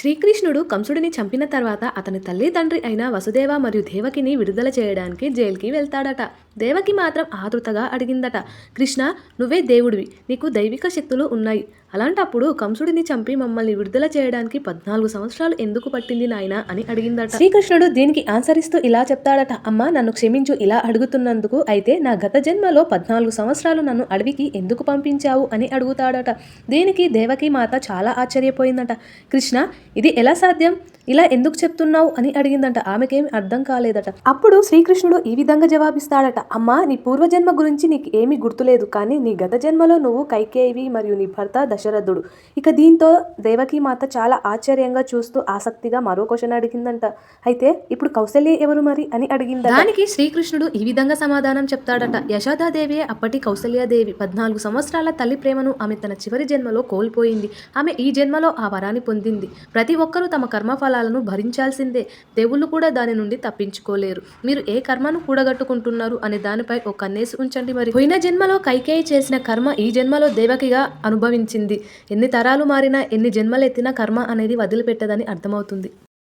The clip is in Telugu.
శ్రీకృష్ణుడు కంసుడిని చంపిన తర్వాత అతని తల్లి తండ్రి అయిన వసుదేవ మరియు దేవకిని విడుదల చేయడానికి జైలుకి వెళ్తాడట. దేవకి మాత్రం ఆతృతగా అడిగిందట కృష్ణ నువ్వే దేవుడివి నీకు దైవిక శక్తులు ఉన్నాయి. అలాంటప్పుడు కంసుడిని చంపి మమ్మల్ని విడుదల చేయడానికి పద్నాలుగు సంవత్సరాలు ఎందుకు పట్టింది నాయన? అని అడిగిందట. శ్రీకృష్ణుడు దీనికి ఆన్సర్ ఇస్తూ ఇలా చెప్తాడట అమ్మ నన్ను క్షమించు ఇలా అడుగుతున్నందుకు అయితే నా గత జన్మలో పద్నాలుగు సంవత్సరాలు నన్ను అడవికి ఎందుకు పంపించావు? అని అడుగుతాడట. దీనికి దేవకి మాత చాలా ఆశ్చర్యపోయిందట. కృష్ణ ఇది ఎలా సాధ్యం? ఇలా ఎందుకు చెప్తున్నావు అని అడిగిందంట. ఆమెకేమి అర్థం కాలేదట. అప్పుడు శ్రీకృష్ణుడు ఈ విధంగా జవాబిస్తాడట. అమ్మా నీ పూర్వజన్మ గురించి నీకు ఏమీ గుర్తులేదు కానీ నీ గత జన్మలో నువ్వు కైకేయి మరియు నీ భర్త దశరథుడు. ఇక దీంతో దేవకీ మాత చాలా ఆశ్చర్యంగా చూస్తూ ఆసక్తిగా మరో క్వశ్చన్ అడిగిందంట. అయితే ఇప్పుడు కౌశల్య ఎవరు మరి అని అడిగింది దానికి శ్రీకృష్ణుడు ఈ విధంగా సమాధానం చెప్తాడట. యశోదాదేవియే అప్పటి కౌశల్యాదేవి పద్నాలుగు సంవత్సరాల తల్లి ప్రేమను ఆమె తన చివరి జన్మలో కోల్పోయింది. ఆమె ఈ జన్మలో ఆ వరాన్ని పొందింది. ప్రతి ఒక్కరూ తమ కర్మఫలాలను భరించాల్సిందే. దేవుళ్ళు కూడా దాని నుండి తప్పించుకోలేరు. మీరు ఏ కర్మను కూడగట్టుకుంటున్నారు అనే దానిపై ఒక కన్నేసి ఉంచండి మరి. పోయిన జన్మలో కైకేయి చేసిన కర్మ ఈ జన్మలో దేవకిగా అనుభవించింది. ఎన్ని తరాలు మారినా ఎన్ని జన్మలెత్తినా కర్మ అనేది వదిలిపెట్టదని అర్థమవుతుంది.